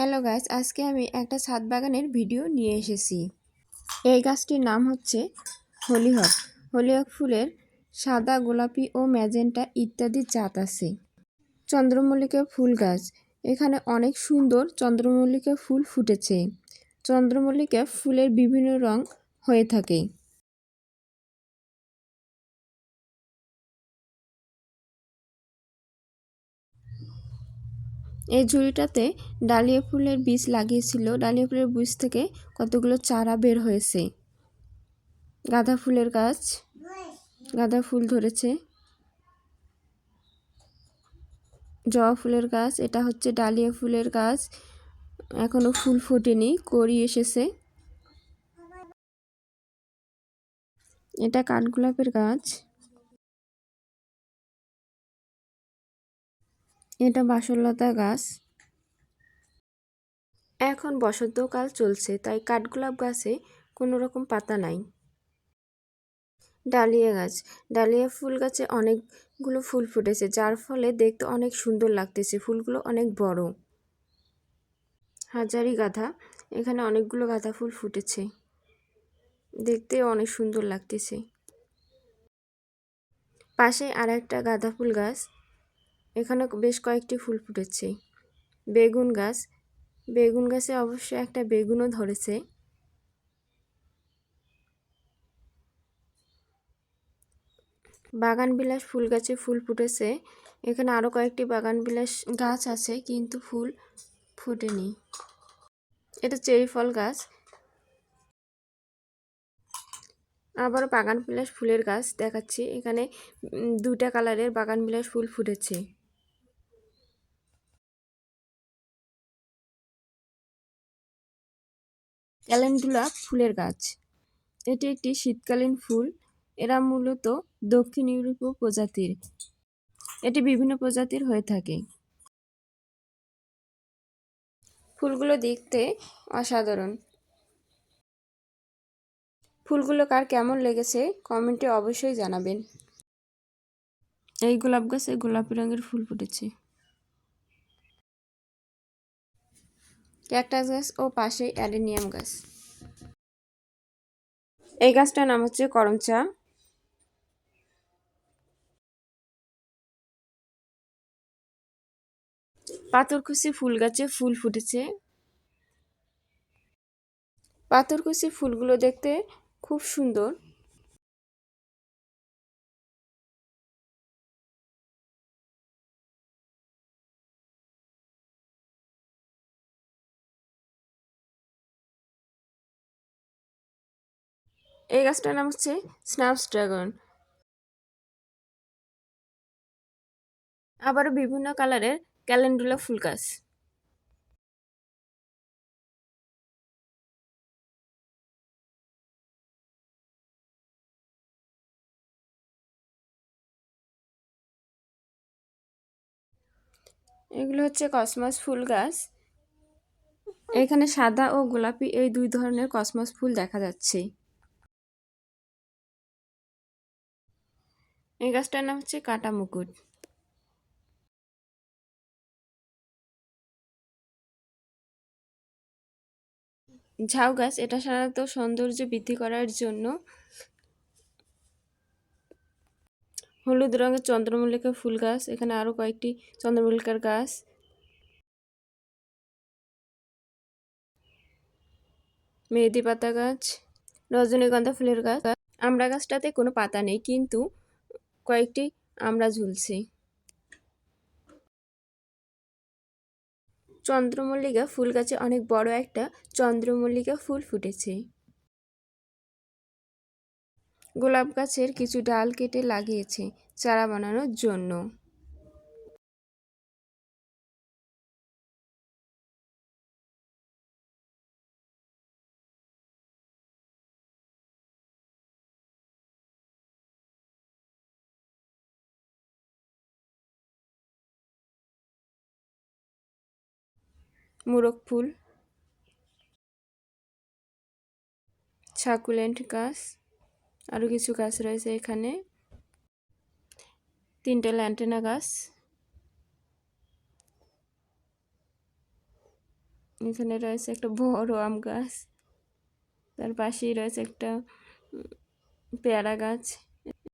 Hello গাছ আজকে আমি একটা ছাদ বাগানের ভিডিও নিয়ে এসেছি। এই গাছটির নাম হচ্ছে হলিহক। হলিহক ফুলের সাদা, গোলাপি ও ম্যাজেন্টা ইত্যাদি জাত আছে। চন্দ্রমল্লিকা ফুল গাছ। এখানে অনেক সুন্দর চন্দ্রমল্লিকা ফুল ফুটেছে। চন্দ্রমল্লিকা ফুলের বিভিন্ন রং হয়ে থাকে। এই ঝুড়িটাতে ডালিয়া ফুলের বীজ লাগিয়েছিল। ডালিয়া ফুলের বীজ থেকে কতগুলো চারা বের হয়েছে? গাঁদা ফুলের গাছ, গাঁদা ফুল ধরেছে। জবা ফুলের গাছ, এটা হচ্ছে ডালিয়া ফুলের গাছ। এখনও ফুল ফোটেনি করি এসেছে। এটা কাঠগোলাপের গাছ। এটা বাসরলতা গাছ। এখন বসন্তকাল চলছে, তাই কাঠগোলাপ গাছে কোনো রকম পাতা নাই। ডালিয়া গাছ, ডালিয়া ফুল গাছে অনেকগুলো ফুল ফুটেছে, যার ফলে দেখতে অনেক সুন্দর লাগতেছে, ফুলগুলো অনেক বড়। হাজারি গাধা, এখানে অনেকগুলো গাঁদা ফুল ফুটেছে। দেখতে অনেক সুন্দর লাগতেছে। পাশে আর একটা গাঁদা ফুল গাছ এখানে বেশ কয়েকটি ফুল ফুটেছে। বেগুন গাছ। বেগুন গাছে অবশ্য একটা বেগুনও ধরেছে। বাগান বিলাস ফুল গাছে ফুল ফুটেছে। এখানে আরও কয়েকটি বাগান বিলাস গাছ আছে, কিন্তু ফুল ফুটেনি। এটা চেরি ফল গাছ। আবারও বাগান বিলাস ফুলের গাছ দেখাচ্ছি। এখানে দুটা কালারের বাগান বিলাস ফুল ফুটেছে। ক্যালেন্ডুলা ফুলের গাছ। এটি একটি শীতকালীন ফুল। এরা মূলত দক্ষিণ ইউরোপীয় প্রজাতির। এটি বিভিন্ন প্রজাতির হয়ে থাকে। ফুলগুলো দেখতে অসাধারণ। ফুলগুলো কার কেমন লেগেছে কমেন্টে অবশ্যই জানাবেন। এই গোলাপ গাছে গোলাপি রঙের ফুল ফুটেছে। ক্যাকটাস গাছ ও পাশে অ্যাডেনিয়াম গাছ। এই গাছটার নাম হচ্ছে করমচা। পাথরকুচি ফুল গাছে ফুল ফুটেছে। পাথরকুচি ফুলগুলো দেখতে খুব সুন্দর। এই গাছটার নাম হচ্ছে স্ন্যাপস ড্রাগন আবারও বিভিন্ন কালারের ক্যালেন্ডুলা ফুল গাছ। এগুলো হচ্ছে কসমস ফুল গাছ। এখানে সাদা ও গোলাপি এই দুই ধরনের কসমস ফুল দেখা যাচ্ছে। এই গাছটার নাম হচ্ছে কাটা মুকুট। ঝাউ গাছ, এটা সাধারণত সৌন্দর্য বৃদ্ধি করার জন্য হলুদ রঙের চন্দ্রমল্লিকা ফুল গাছ, এখানে আরও কয়েকটি চন্দ্রমল্লিকার গাছ। মেহেদি পাতা গাছ, রজনীগন্ধা ফুলের গাছ। আমড়া গাছটাতে কোনো পাতা নেই, কিন্তু কয়েকটি আমরা ঝুলছি। চন্দ্রমল্লিকা ফুল গাছে অনেক বড় একটা চন্দ্রমল্লিকা ফুল ফুটেছে। গোলাপ গাছের কিছু ডাল কেটে লাগিয়েছে চারা বানানোর জন্য। মুরগ ফুল ছাকুলেন্ট গাছ আরও কিছু গাছ রয়েছে এখানে। তিনটে ল্যান্টেনা গাছ। এখানে রয়েছে একটা বড় আম গাছ। তার পাশেই রয়েছে একটা পেয়ারা গাছ।